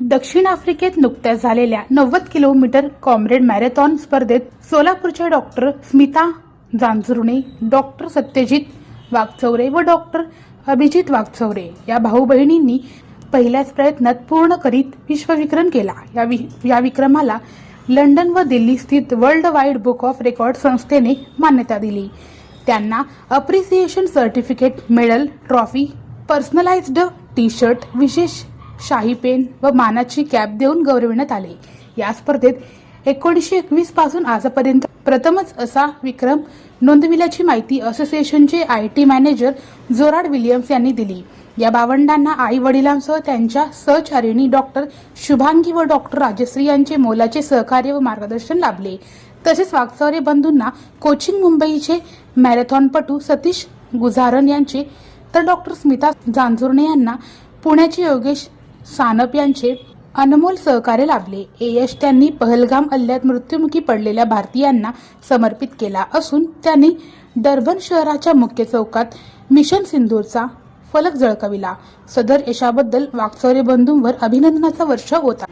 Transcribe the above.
दक्षिण आफ्रिकेत नुकत्याच झालेल्या नव्वद किलोमीटर कॉम्रेड मॅरेथॉन स्पर्धेत सोलापूरच्या डॉक्टर स्मिता जांजुर्णे डॉक्टर सत्यजित वाघचौरे व डॉक्टर अभिजित वाघचौरे या भाऊ बहिणींनी पहिल्याच प्रयत्नात पूर्ण करीत विश्वविक्रम केला. या वि या विक्रमाला लंडन व दिल्ली स्थित world wide book of record संस्थेने मान्यता दिली. त्यांना appreciation certificate medal trophy personalised T shirt विशेष शाही पेन व मानाची कॅप देऊन गौरविण्यात आले. या स्पर्धेत एकोणीसशे एकवीसपासून आजपर्यंत प्रथमच असा विक्रम नोंदविल्याची माहिती असोसिएशनचे I T manager Gerard Williams यांनी दिली. या भावंडांना आई वडिलांसह त्यांच्या सहचारिणी डॉक्टर शुभांगी व डॉक्टर राजश्री यांचे मोलाचे सहकार्य व मार्गदर्शन लाभले. तसेच वागचौरे बंधूंना कोचिंग मुंबईचे मॅरेथॉनपटू सतीश गुजारन यांचे तर डॉक्टर स्मिता जांजुर्णे यांना पुण्याचे योगेश सानप यांचे अनमोल सहकार्य लाभले. हे यश त्यांनी पहलगाम हल्ल्यात मृत्युमुखी पडलेल्या भारतीयांना समर्पित केला असून त्यांनी डर्बन शहराच्या मुख्य चौकात मिशन सिंधूरचा फलक जळकविला सदर यशाबद्दल वागचौरे बंधूंवर अभिनंदनाचा वर्ष होता.